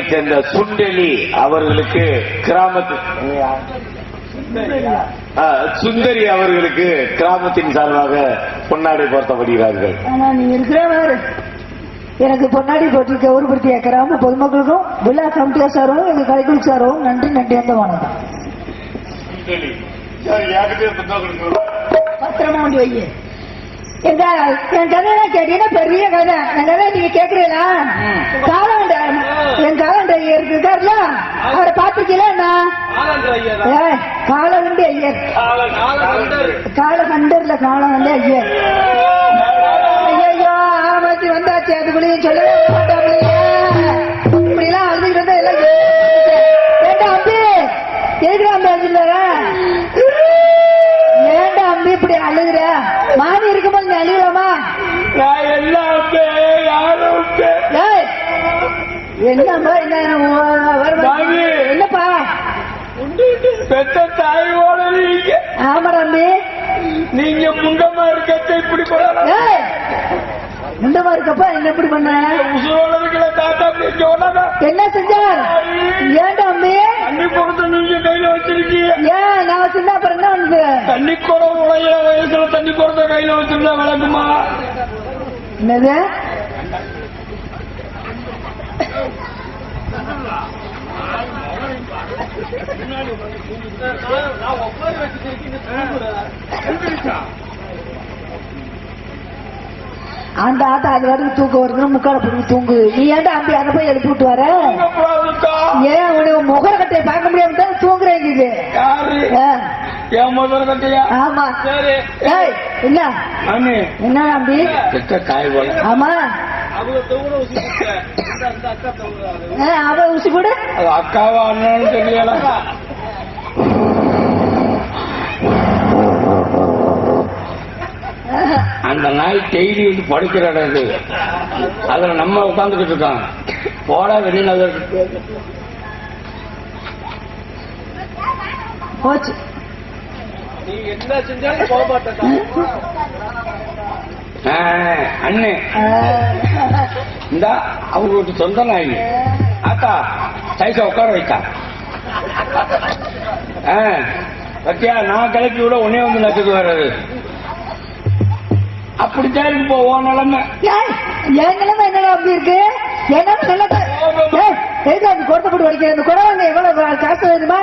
மதுரையைச் சேர்ந்த சுண்டெலி அவர்களுக்கு கிராமத்து சுந்தரி அவர்களுக்கு கிராமத்தின் சார்பாக பொன்னாடை போர்த்தப்படுகிறார்கள். எனக்கு பொன்னாடி போட்டு கௌரவப்படுத்திய கிராம பொதுமக்களுக்கும் விழா கமிட்டியா சாரும் எங்க கலைக்குழு சாரும் நன்றி நன்றி அந்த வணக்கம். பத்திரமா கொண்டு வை. எங்க என் கதையெல்லாம் கேட்டீங்கன்னா பெரிய கதை. என் கதை நீங்க கேக்குறீங்களா காலண்ட என் காலண்ட ஐயர் இருக்காருல அவரை பாத்துருக்கீங்களா காலம் வந்து ஐயர் காலகண்டர்ல காலவண்டி ஐயர் ஐயோ. ஆமாச்சி வந்தாச்சு அதுக்குள்ளேயும் சொல்லவே மாட்டாங்களே இப்படி எல்லாம் அழுதுகிட்டு இருந்தா எல்லாம் ஏண்டா அம்பி எதுக்குடா அம்பி அழுதுல ஏண்டா அம்பி இப்படி அழுகுற மாமி இருக்கும்போது நீ அழுகலாமா நான் எல்லாமே யாரும் ஏய் என்னம்மா என்ன வர- மாமி. என்னப்பா? பெத்த தாயோட நீங்க. ஆமா தம்பி நீங்க முண்டமா இருக்கத்தை இப்படி ஏய் முண்டமா இருக்கப்ப என்ன இப்படி பண்ண? உசுரோட தாத்தா உடனே என்ன செஞ்சார்? அம்பி தண்ணி கொடுத்து நீங்க கையில வச்சிருக்கீங்க. ஏன் நான் வச்சிருந்தா அப்புறம் என்ன பண்ணுது தண்ணி குடம் உழையிற வயசுல தண்ணி குடத்தை கையில வச்சிருந்தா விளக்குமா? என்னது? அந்த ஆத்தா அது வரைக்கும் தூக்கம் வருதுன்னு முக்கால போட்டு தூங்கு. நீ ஏன்டா அம்பி அதை போய் எழுப்பி விட்டு வர? ஏன் உனக்கு முகர கட்டையை பார்க்க முடியாம தான் யாரு? என் முதல் கட்டையா? ஆமா. சரி. என்ன? என்ன போல. ஆமா. அவ ஊசி போடு அக்காவா அண்ணான்னு தெரியல அந்த நாய் டெய்லி வந்து படுக்கிற இடம் இது. அதுல நம்ம உட்காந்துக்கிட்டு இருக்கோம் போடா வெளிநகர் போச்சு. நீ என்ன செஞ்சாலும் போக மாட்டேன் அண்ணே. இந்த அவங்களுக்கு சொந்த நாய். ஆத்தா சைஸ உட்கார வைத்தா. ஆ, பத்தியா நான் கிளப்பி விட உன்னே வந்து நச்சுக்கு வர்றது. அப்படித்தான் இருக்கு போவோம் நிலைமை. என் நிலைமை என்னடா அப்படி இருக்கு? என்ன நிலைமை? அது கொடுத்தப்பட்டு வரைக்கும் இந்த குடவாங்க எவ்வளவு காசு வேணுமா?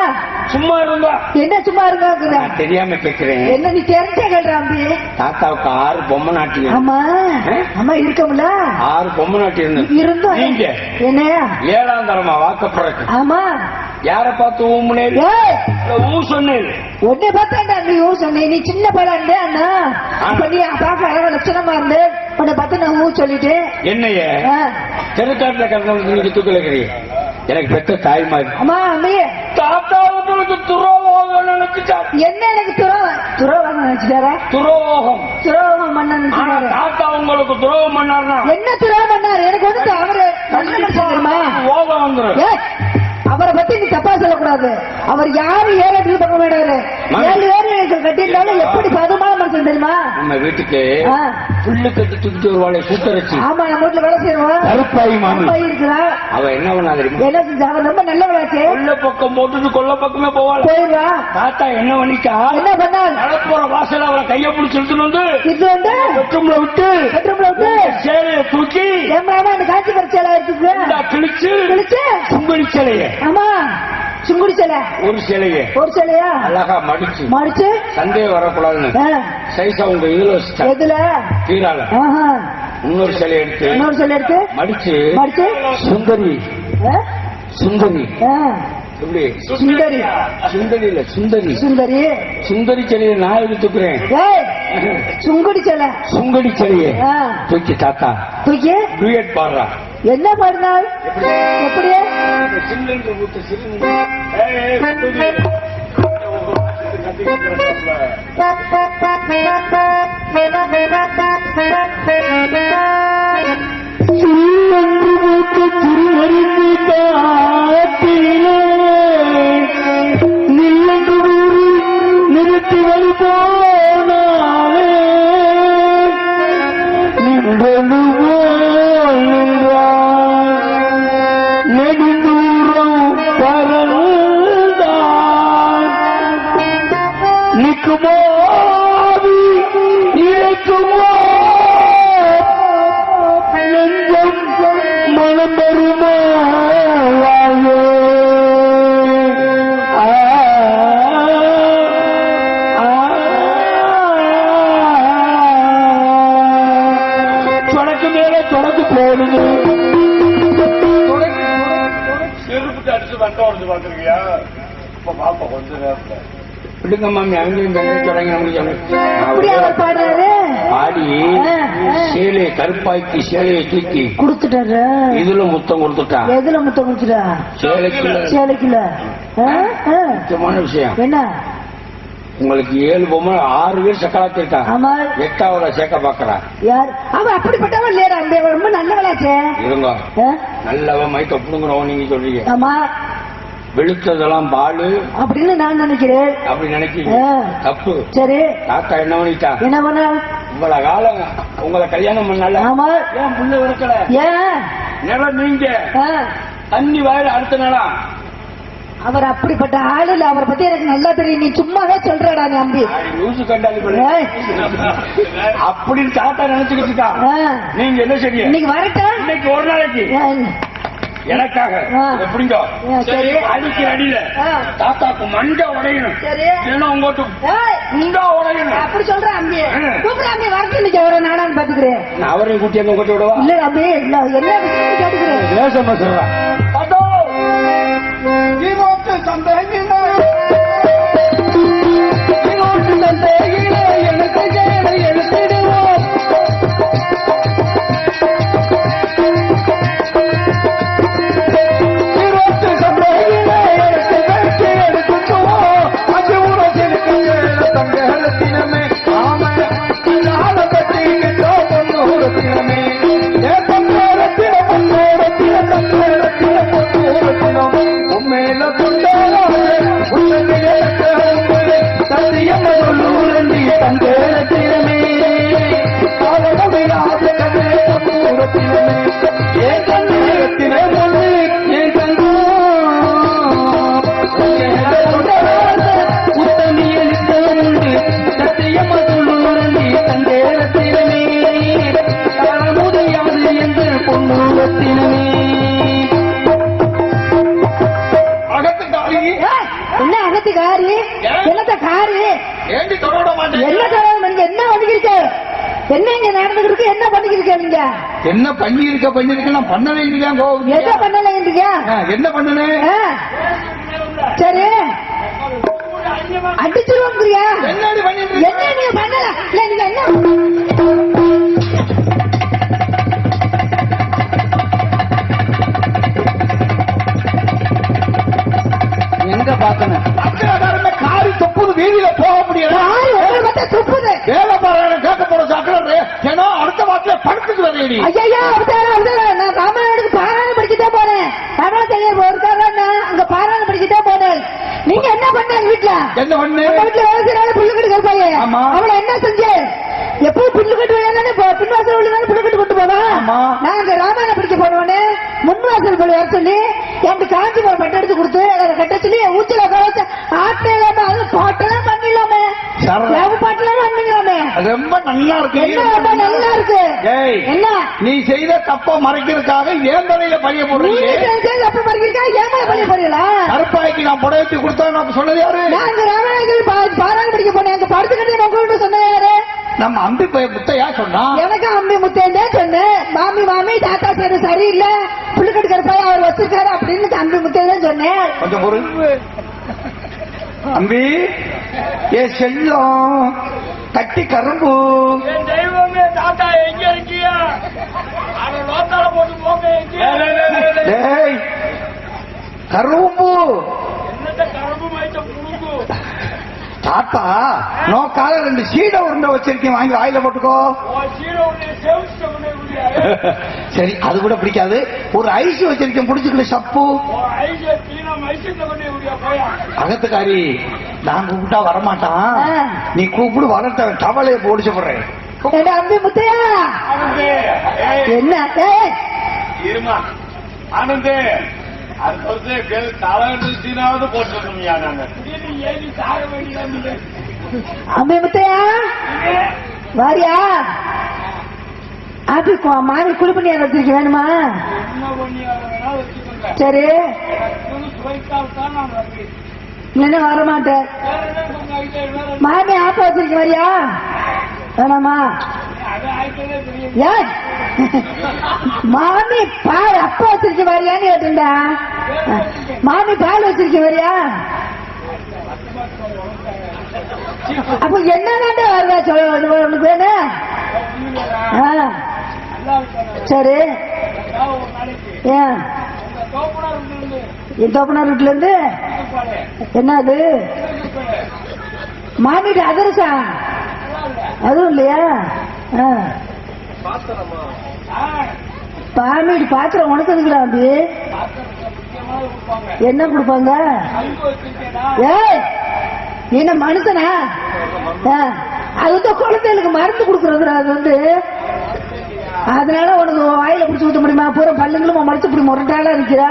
சும்மா இருந்தா என்ன சும்மா நான் தெரியாம கேட்கிறேன் என்ன நீ தெரிஞ்ச கேள்ற அம்பி தாத்தாவுக்கு ஆறு பொம்மை நாட்டி ஆமா ஆமா இருக்கமுல ஆறு பொம்மை நாட்டி இருந்தது இருந்தோம். நீங்க. என்னையா ஏழாம் தரமா வாக்கப்புறக்கு ஆமா. யார பார்த்து ஊமுனே ஊ சொன்னேன். உன்னை பார்த்தாண்டா நீ ஊ சொன்ன நீ சின்ன இருந்தே அண்ணா? இப்ப நீ பார்க்க லட்சணமா இருந்து உன்னை பார்த்து நான் ஊ சொல்லிட்டேன் என்னைய. தெருக்காட்டுல கறந்து நீங்க தூக்கலக்கிறீங்க எனக்கு பெத்த தாய் மாதிரி. அம்மா அம்பி தாத்தா உங்களுக்கு துரோகம் என்ன எனக்கு துரோகம் துரோகம் நினைச்சுட்டாரா? துரோகம் துரோகம் பண்ண நினைச்சுட்டாரு. தாத்தா உங்களுக்கு துரோகம் பண்ணாருன்னா? என்ன துரோகம் பண்ணாரு? எனக்கு வந்து அவரு கோபம் வந்துடும் அவரை பத்தி நீ தப்பா சொல்லக்கூடாது. அவர் யாரு ஏழு பக்கம் வேடாரு ஏழு ஏழு கட்டியிருந்தாலும் எப்படி பதமான மனுஷன் தெரியுமா? நம்ம வீட்டுக்கு. புல்லு கட்டி தூக்கிட்டு வருவாளே சுத்தரச்சு ஆமா நம்ம வீட்டுல வேலை செய்யறோம் கருப்பாயி மாமி. அம்மா இருக்கிறா. அவ என்ன பண்ணா தெரியுமா? என்ன செஞ்சா? அவன் ரொம்ப நல்லவளாச்சு கொல்ல பக்கம் போட்டுட்டு கொல்ல பக்கமே போவாள். போயிடுவா. தாத்தா என்ன பண்ணிட்டா? என்ன பண்ணால் நடப்போற வாசல அவளை கைய பிடிச்சி இழுத்துட்டு வந்து இது வந்து பெட்ரூம்ல விட்டு பெட்ரூம்ல விட்டு சேலைய தூக்கி ஏமாமா அந்த பரிச்சையில இருக்குது இந்தா கிழிச்சு கிழிச்சு. சுங்கடி சேலைய. ஆமா. சுங்குடி சிலை ஒரு சேலைய. ஒரு சிலையா? அழகா மடிச்சு. மடிச்சு? சந்தேகம் வரக்கூடாதுன்னு. சைஸா உங்க இதுல வச்சுட்டா. எதுல? கீழால. இன்னொரு சிலை எடுத்து இன்னொரு சிலை எடுத்து? மடிச்சு. மடிச்சு? சுந்தரி. சுந்தரி. எப்படி? சுந்தரி. சுந்தரி இல்ல சுந்தரி. சுந்தரி. சுந்தரி சிலையை நான் எடுத்துக்கிறேன் சுங்குடி சிலை. சுங்கடி சிலையை. தூக்கி தாத்தா. தூக்கி? டூயட் பாடுறா. என்ன பாடினாள் எப்படியே நிறுத்தி ஊத்து, விடுங்க மாமி அவங்களையும் தண்ணி தொடங்கி ஆடி. சேலையை கருப்பாக்கி சேலையை தூக்கி. குடுத்துட்டாரு. இதுல முத்தம் கொடுத்துட்டான் எதுல முத்தம் குடுத்துட்டா? சேலைக்குள்ள. ஆ. முக்கியமான விஷயம். என்ன? உங்களுக்கு ஏழு பொம்மை ஆறு பேர் சக்கராத்தி இருக்கான் ஆமா. எட்டாவத சேர்க்க பாக்குறான் யார்? அவ அப்படிப்பட்டவன் இல்லையா ரொம்ப நல்லவளாச்சே. இருங்க. ஆ? நல்லவ மைக்க புடுங்குறவன் நீங்க சொல்றீங்க. ஆமா. வெளுத்ததெல்லாம் பாலு அப்படின்னு நான் நினைக்கிறேன். அப்படி நினைக்கிறீங்க ஆ. தப்பு. சரி. தாத்தா என்ன பண்ணிட்டான் என்ன பண்ண உங்களை காலம் உங்களை கல்யாணம் பண்ணல. ஆமா. ஏன் புள்ள இருக்கல ஏன்? நிலம் நீங்க. தண்ணி வாயில அடுத்த நிலம் அவர் அப்படிப்பட்ட ஆளு இல்ல. அவரை பத்தி எனக்கு நல்லா தெரியும். நீ சும்மாவே சொல்றடா நீ அம்பி. நியூஸ் கண்டாலி. அப்படின்னு தாத்தா நினைச்சுக்கிட்டு இருக்கான். ஆ, நீங்க என்ன செய்ய இன்னைக்கு வரட்டும். இன்னைக்கு ஒரு நாளைக்கு? எனக்காக. எப்படிங்க சரி. அடிக்கிற அடியில. தாத்தாக்கு மண்டை உடையணும். சரி. இல்லைன்னா உங்கோட்டு முண்டா உடையணும். அப்படி சொல்ற அம்பி. கூப்பிட அம்பி. இன்னைக்கு அவரை நானான்னு பாத்துக்கிறேன் நான் அவரையும் கூட்டி அங்க கூட்டி விடவா? இல்ல அம்பி. இல்ல என்ன கேட்டுக்கிறேன்? லேசமா சொல்றேன் தாத்தா சந்தையிலே என்ன பண்ணி இருக்க பண்ணி இருக்க நான் பண்ண வேண்டியதான் கோவம் எதை என்ன பண்ணனே? ஆ? சரி. அடிச்சிருவோங்கிறியா என்னடி பண்ணிட்டு இருக்க? என்ன நீங்க பண்ணல? இல்ல நீங்க என்ன? எங்க பாக்கணும் அக்கறை காரி தொப்புது வீதியில போக முடியல. துப்புது? வேலை பாருங்க கேட்க போற சக்கரை ஏன்னா அடுத்த வாரத்துல படுத்துக்கு வரேடி ஐயா நான் ராமாயணத்துக்கு பாராயணம் படிச்சுட்டே போனேன். தமிழ் செய்ய ஒருக்காக நான் அங்க பாராயணம் படிச்சுட்டே போனேன். நீங்க என்ன பண்ணீங்க வீட்டுல என்ன பண்ணு வீட்டுல வேலை செய்யறாங்க ஆமா. அவளை என்ன செஞ்ச எப்பவும் புல்லு கட்டு வேணாலே பின்வாசல் உள்ளதானே புல்லு கட்டு கொண்டு போவா. நான் அங்க ராமாயணம் படிக்க போனவனே முன்வாசல் போய் வர சொல்லி எனக்கு காஞ்சிபுரம் பட்டு எடுத்து கொடுத்து கட்ட சொல்லி ஊச்சல கவச்ச ஆட்டே இல்லாம அது பாட்டெல்லாம் பண்ணிடலாமே. பாட்டெல்லாம் பண்ணிடலாமே. ரொம்ப நல்லா இருக்கு. ரொம்ப நல்லா இருக்கு. என்ன? நீ செய்த தப்ப மறைக்கிறதுக்காக ஏன் தலையில பழிய போடுறீங்க? அப்ப படிக்கிறீங்க ஏமா பண்ணி போறீங்களா கருப்பாய்க்கு நான் புடவைச்சு கொடுத்தா நான் சொன்னது யாரு? நான் ராமாயணத்தில் பாராயணம் படிக்க போனேன். அங்க படுத்துக்கிட்டே உங்கள்கிட்ட சொன்னேன் யாரு? நம்ம அம்பி பைய முத்தையா சொன்னா? எனக்கு அம்மி முத்தேந்தே சொன்னேன் மாமி மாமி தாத்தா பேரு சரியில்லை. புள்ளுக்கட்டு கருப்பாய் அவர் வச்சிருக்காரு அப்படின்னு அம்பி முத்தேந்தே சொன்னேன் கொஞ்சம் பொறு. அம்பி ஏ செல்லம் கட்டி கரும்பு. என் தெய்வமே தாத்தா எங்க இருக்கியா? போட்டு போங்க கரும்பு. கரும்பு தாத்தா நோக்கால ரெண்டு சீடை உருண்டை வச்சிருக்கேன் வாங்கி வாயில போட்டுக்கோ. சீரை அது கூட பிடிக்காது. ஒரு ஐஸ் வச்சிருக்கேன் புடிச்சுக்கிட்டு சப்பு. அகத்துக்காரி நான் கூப்பிட்டா வரமாட்டான். நீ கூப்பிடு வரட்ட டவலைய போடிச்சு போடுறேன் என்ன அம்பி முத்தையா? ஆனந்தே. அது வந்து போட்டுருக்கோம்யா நாங்க. ஏறி சாக அம்மே முத்தையா வாரியா? அது கு- மாமி குழு பண்ணி வச்சிருக்க? வேணுமா? சரி. இல்லைன்னா வர மாட்டேன் என்ன மாமி ஆப்ப வச்சிருக்க வரியா? வேணாமா? ஏன் மாமி பால் அப்பா வச்சிருக்க வரியான்னு கேட்டுண்டா மாமி பால் வச்சிருக்க வரியா அப்ப என்ன வேண்டாம் வருவா? சொல்ல உனக்கு வேணும் ஆ, சரி. ஏன்? என் தோப்பனார் வீட்டுல இருந்து என்னது? மாமிட்டு அதிரசா அதுவும் இல்லையா? ஆ. மாமிட்டு பாத்திரம் உனக்கு எதுக்குடா அப்படி என்ன கொடுப்பாங்க? ஏ ஏய் நீ என்ன மனுஷனா? ஆ, அது வந்து குழந்தைகளுக்கு மருந்து கொடுக்கறதுடா அது வந்து. அதனால உனக்கு வாயில பிடிச்சி ஊத்த முடியுமா? பூரா பல்லுங்களும் மறைச்சு இப்படி முரட்டாளா இருக்கிறா?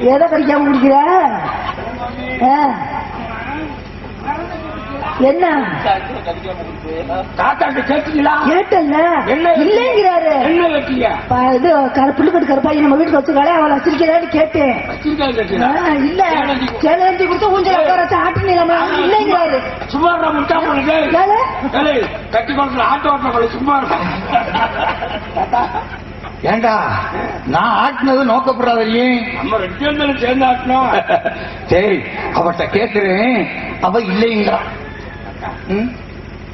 எதை கடிக்காம குடிக்கிற? ஆ. என்ன? தாத்தாட்ட கேட்டீங்களா? கேட்டல்ல. என்ன? இல்லைங்கிறாரு. என்ன கேட்டீங்க? இது புள்ளுக்கட்டு கருப்பாயி நம்ம வீட்டுக்கு வச்சுக்காளே அவளை வச்சிருக்கிறான்னு கேட்டேன். இல்ல. சேலஞ்சி கொடுத்து ஊஞ்சல் உட்கார வச்சு ஆட்டு நிலமா இல்லைங்கிறாரு. சும்மா முட்டா கட்டி கொடுத்துல ஆட்டோ ஓட்ட போல சும்மா இருக்கும் ஏண்டா நான் ஆட்டினது நோக்கப்படாதே நம்ம ரெண்டு சேர்ந்து ஆட்டணும் சரி அவட்ட கேக்குறேன். அவ இல்லைங்கிறான்?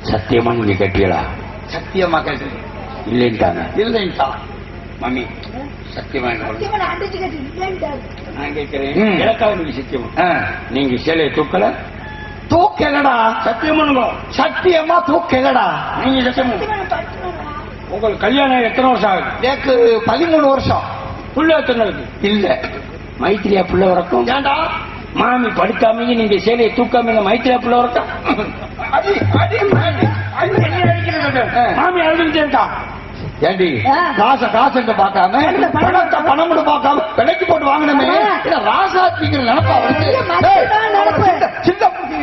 சத்தியமா நீங்க கட்டியலா சத்தியமா கேக்குறேன் இல்லைன்ட்டாங்க. இல்லைங்கா மம்மி சத்தியமா. நான் கேட்கிறேன். நீங்க சத்தியமா? ஆ, நீங்க சேலையை தூக்கல? தூக்கலடா. சத்தியமா சத்தியமா தூக்கலடா. நீங்க சத்தியமா? உங்களுக்கு கல்யாணம் எத்தனை வருஷம் ஆகுது? எனக்கு பதிமூணு வருஷம். புள்ள எத்தனை இருக்கு இல்ல. மைத்திரியா புள்ள வரட்டும் ஏண்டா? மாமி படிக்காமீங்க நீங்க சேலையை தூக்காமீங்க மைத்திரியா புள்ள வரட்டும்? மாமி. அழுதுட்டா ஏண்டி. காசை காசுன்னு பார்க்காம பணத்தை பணம் பணம்னு பார்க்காம விலைக்கு போட்டு வாங்கினமே. ராசாத்திங்கிற நினைப்பா வந்து. சின்ன புத்தி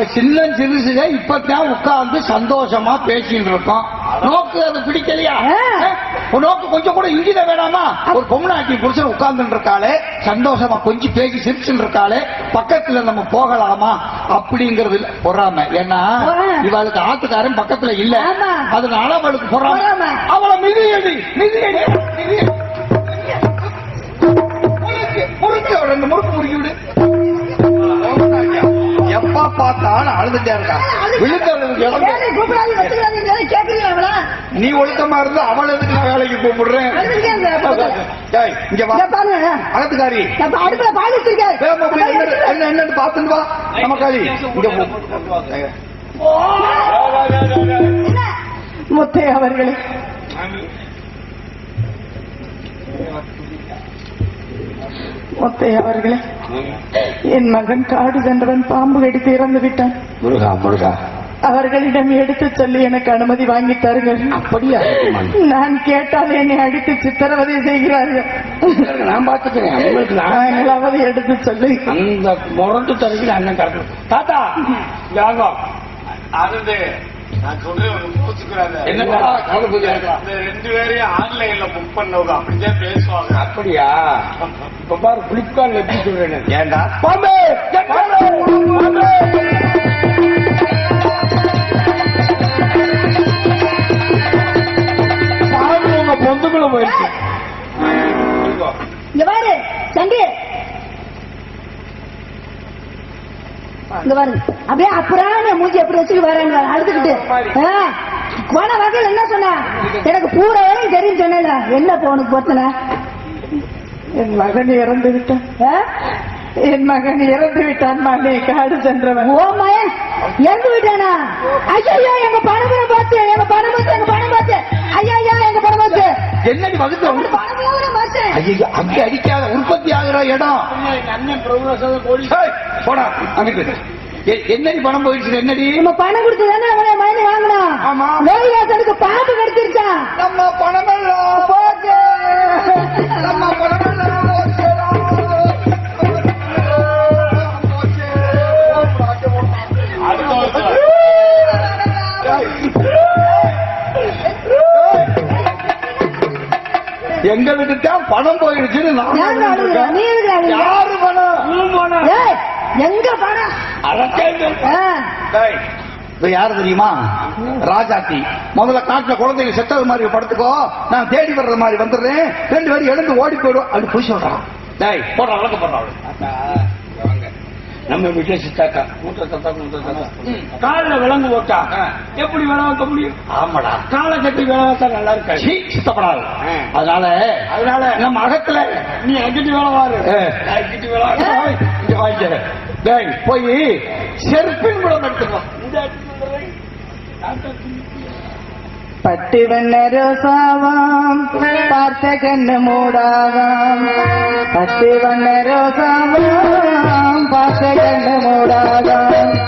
நாங்க சின்ன சிறுசுக இப்பதான் உட்கார்ந்து சந்தோஷமா பேசிட்டு இருக்கோம் நோக்கு அது பிடிக்கலையா? நோக்கு கொஞ்சம் கூட இங்கித வேணாமா? ஒரு பொம்னாட்டி புருஷன் உட்கார்ந்து இருக்காளே சந்தோஷமா கொஞ்சம் பேசி சிரிச்சுட்டு இருக்காளே பக்கத்துல நம்ம போகலாமா? அப்படிங்கறது பொறாம. ஏன்னா. இவளுக்கு ஆத்துக்காரன் பக்கத்துல இல்ல. அதனால அவளுக்கு பொறாம. அவளை மிதியடி மிதியடி. முறுக்கு, ரெண்டு முறுக்கு முறுக்கி விடு. எப்ப பார்த்தாலும் அழுதுட்டே இருக்கா விழுந்தவளுக்கு நீ ஒழுக்கமா இருந்தா அவள் எதுக்கு நான் வேலைக்கு கூப்பிடுறேன்? இங்க வா. இங்க பாருங்க. அகத்துக்காரி என்ன என்ன என்னன்னு பாத்துட்டு வா. நமக்காரி இங்க போ. முத்தை அவர்களே. முத்தையா அவர்களே. என் மகன் காடு சென்றவன் பாம்பு கடித்து இறந்து விட்டான். முருகா முருகா. அவர்களிடம் எடுத்து சொல்லி எனக்கு அனுமதி வாங்கி தருங்கள். அப்படியா நான் கேட்டால் என்னை அடித்து சித்திரவதை செய்கிறார்கள். நான் பார்த்துக்கிறேன். உங்களுக்கு நான் நாங்களாவது எடுத்து சொல்லி அந்த முரட்டு தரவில் அண்ணன் தாத்தா யாகம் அது நான் சொல்றேன் பூஜை இந்த ரெண்டு பேரையும் ஆன்லைன்ல புக் பண்ணவங்க அப்படிதான் பேசுவாங்க. அப்படியா? இப்ப பாரு பிளிப்கார்ட்ல எப்படி சொல்றேன் ஏண்டா? பாம்பே! பொந்துக்குள்ள போயிடுச்சு. இங்க பாரு இங்க பாரு அப்படியே அப்புறான மூஞ்சி எப்படி வச்சுட்டு வரேன் அழுதுகிட்டு. போன வகையில் என்ன சொன்ன? எனக்கு பூரா வரையும் தெரியும் சொன்னேன் என்ன போனுக்கு பொத்தன என் மகன் இறந்து விட்டான்? என் மகன் இறந்து விட்டான். மகனே காடு சென்றவன். ஓ மகன் இறந்து விட்டானா? ஐயோ எங்க பணம் பார்த்து எங்க பணம் பார்த்து எங்க பணம் பார்த்து. ஐயா எங்க பணம் பார்த்து. என்னடி வகுத்த உங்க பணம் பார்த்து. ஐயோ அங்க அடிக்காத உற்பத்தி இடம். போடா எ- என்னடி பணம் போயிடுச்சு என்னடி? நம்ம பணம் கொடுத்து தானே அவனை மயந்து வாங்கினோம் ஆமா. நோய்வாசனுக்கு பாம்பு கடிச்சிருச்சான் நம்ம போச்சு. நம்ம பணமெல்லாம் எங்களுக்கு தான் பணம் போயிடுச்சுன்னு நாங்க யாரு பணம்? எங்க பணம்? இது யாரு தெரியுமா? ராஜாத்தி முதல்ல காட்டுல குழந்தைங்க செத்தது மாதிரி படுத்துக்கோ. நான் தேடி வர்ற மாதிரி வந்துடுறேன். ரெண்டு பேரும் எழுந்து ஓடி போயிடும். அப்படி போய் சொல்றான். டேய் போடுற அளவுக்கு போடுறான் நம்ம வீட்டுல சித்தாக்கா மூத்த தாத்தா மூத்த தாத்தா காலில் விலங்கு போட்டா எப்படி விலை வைக்க முடியும்? ஆமாடா. காலை கட்டி வேலை வைத்தா நல்லா இருக்காது. சுத்தப்படாது. அதனால அதனால நம்ம அகத்துல நீ அங்கிட்டு வேலை வாரு இங்கிட்டு வேலை இங்க வாங்கிக்க. டேய், போய் செருப்பின் குளம் எடுத்துக்கோ. இந்த இடத்துக்கு வந்துடுறேன். தாத்தா பட்டு வண்ண ரோசாவாம் பார்த்த கண்ணு மூடாவாம் பட்டு வண்ண ரோசாவாம் பார்த்த கண்ணு மூடாவாம்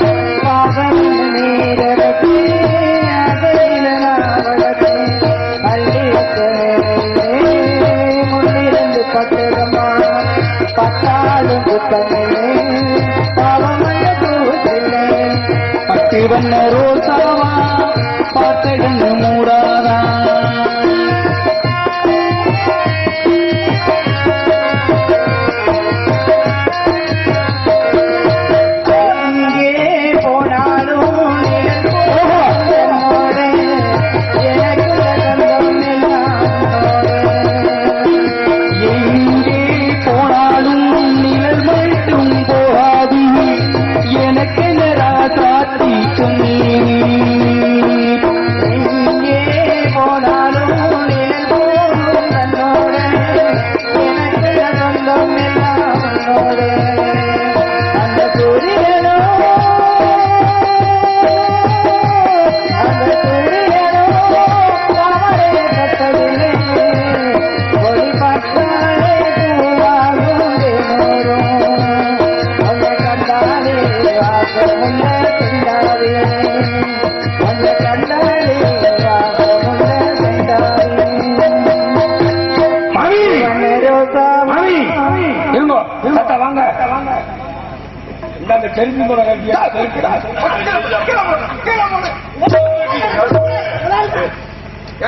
இந்தாங்க செருப்பி போட கட்டியா? செருப்பிடா.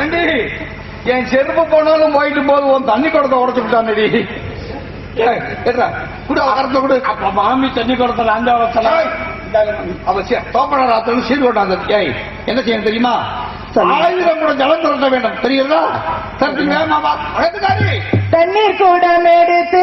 ஏண்டி? என் செருப்பு போனாலும் போயிட்டு போது உன் தண்ணி குடத்தை உடச்சு விட்டானடி. குடு குடு. அப்ப மாமி தண்ணி கொடுத்தல அந்த அவசல அவ தோப்பட ராத்திரி சீர் கொண்டாந்து என்ன செய்யணும் தெரியுமா? ஆயிரம் கூட ஜலம் திரட்ட வேண்டும். தெரியுதா? திரட்டுங்க மாமா. தண்ணீர் கூடம் எடுத்து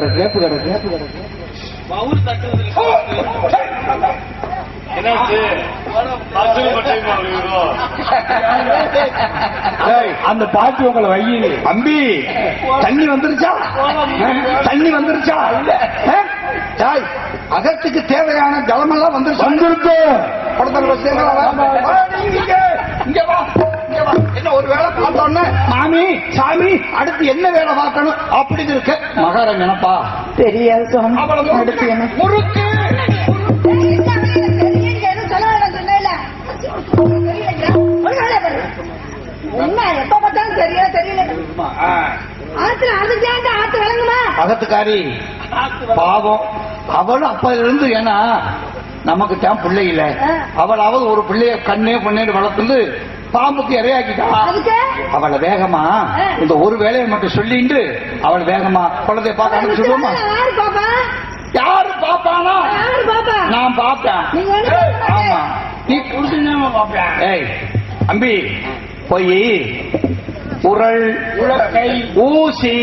கேப்பு கடை கேப்பு அந்த பாட்டு உங்களை வையுது அம்பி தண்ணி வந்துருச்சா? தண்ணி வந்துருச்சா? டேய், அகத்துக்கு தேவையான ஜலமெல்லாம் வந்துருச்சு? வந்திருக்கு. படத்துல இங்க வா. என்ன ஒரு வேலை பார்த்தோன்னே மாமி சாமி அடுத்து என்ன வேலை பார்க்கணும்? அப்படின்னு இருக்க. மகாராஜ் நினைப்பா. தெரியாது அடுத்து என்ன? முறுக்கு. அகத்துக்காரி பாவம். அவளும் அப்ப இருந்து ஏன்னா நமக்கு தான் பிள்ளை இல்ல. ஆ. அவளாவது ஒரு பிள்ளைய கண்ணே பொண்ணேன்னு வளர்த்துந்து பாம்புக்கு இரையாக்கிட்டா? அதுக்கு? அவளை வேகமா. இந்த ஒரு வேலையை மட்டும் சொல்லிட்டு அவள் வேகமா குழந்தைய பார்க்க அனுப்பிச்சுடுவோமா? யாரு பாப்பா? யாரு பாப்பானா? யாரு பாப்பா? நான் பாப்பேன். ஆமா. நீ குடிச்சுன்னு பாப்பேன். ஏய் அம்பி போய் உலக்கை ஊசி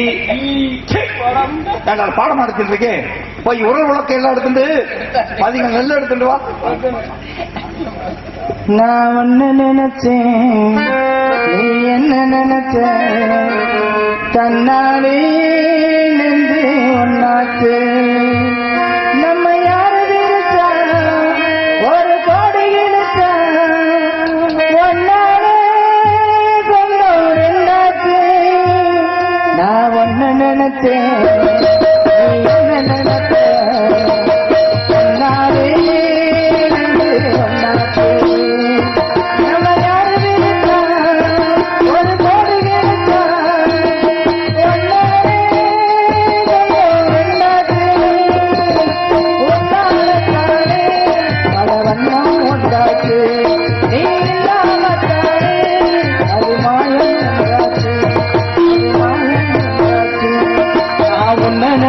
ஏண்டா, பாடம் நடத்திட்டு இருக்கேன். போய் உரல் உலக்க எல்லாம் எடுத்துட்டு பதிங்க நெல் எடுத்துட்டு வா. நான் ஒன்று நினைச்சேன். நீ என்ன நினைச்ச? தன்னாலே நின்று ஒன்னாச்சு நம்ம யாரு விரிச்சா ஒரு கோடி இழுத்தா. ஒன்னாலே சொந்தம் ரெண்டாச்சு. நான் ஒன்று நினைச்சேன். நான்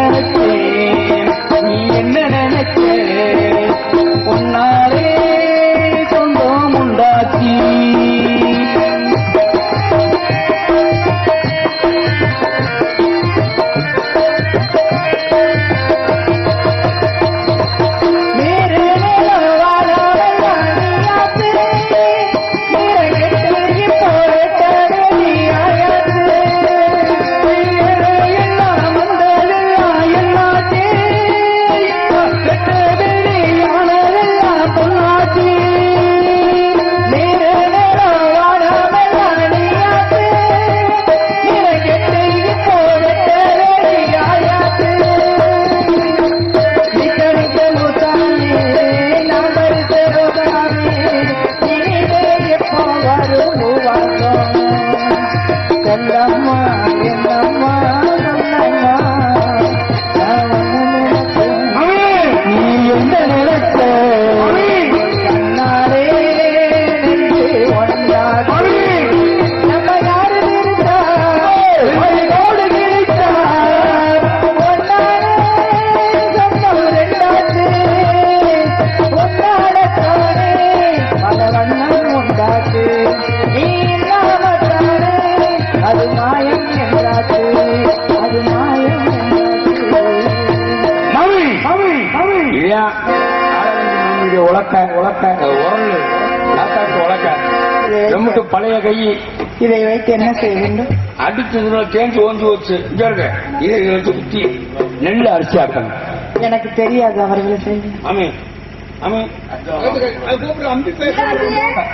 செல்லம்மா, என்னம்மா, கை இதை வைத்து என்ன செய்ய வேண்டும்? அடிச்சதுல தேஞ்சு ஓஞ்சு வச்சு இங்க இதை வச்சு குத்தி நெல் அரிசி ஆக்கணும். எனக்கு தெரியாது அவர்களை செய்ய பேச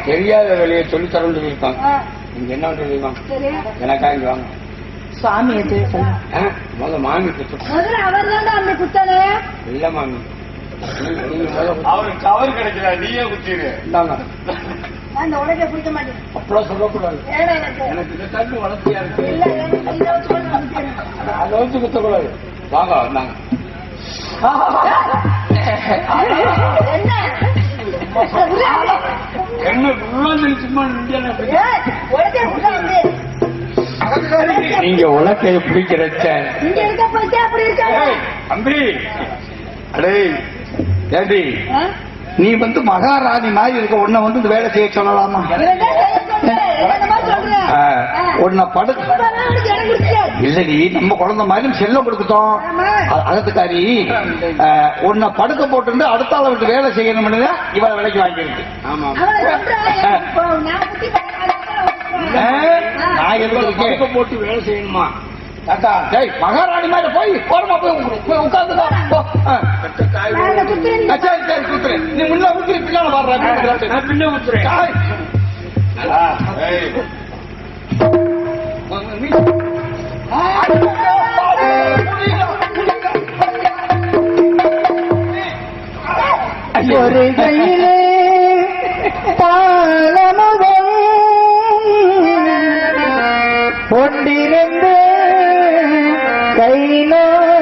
தெரியாத வேலையை சொல்லி தரேன்னு சொல்லியிருக்காங்க. நீங்க என்ன தெரியுமா? எனக்கா இங்க வாங்க. முதல்ல மாமி குத்து முதல்ல அவர் தான் அந்த குத்தனே இல்ல மாமி. அவருக்கு கவர் கிடைக்கல நீயே குத்திரு. இந்த உலகை பிடிக்க மாட்டேன். அப்படிலாம் சொல்லக்கூடாது. எனக்கு இதை இருக்கு. அதை வச்சு குத்தக்கூடாது. வாங்க வந்தாங்க. என்ன? சும்மா நீங்க உலக்கைய பிடிக்கிறச்ச அம்பி அடே ஆ? நீ வந்து மகாராணி மாதிரி இருக்க உன்னை வந்து இந்த வேலை செய்ய சொல்லலாமா. உன்னை கொடுத்துட்டாரு. இல்லடி நம்ம குழந்தை மாதிரி செல்லம் கொடுத்துட்டோம் அகத்துக்காரி உன்னை படுக்க போட்டு அடுத்த ஆளை விட்டு வேலை செய்யணும்னு தான் இவளை விலைக்கு வாங்கியிருக்கு. நான் இருக்கேன் போட்டு வேலை செய்யணுமா? டேய் மகாராணி மாதிரி போய் போறமா போய் போய் அஹ், சரி சரி குத்துறேன் நீ முன்ன ஊத்துறி பின்னால வர்ற நான் பின்ன ஊத்துறேன். ஒரு கையிலே பாலமுகம் ஒன்றிருந்து I know.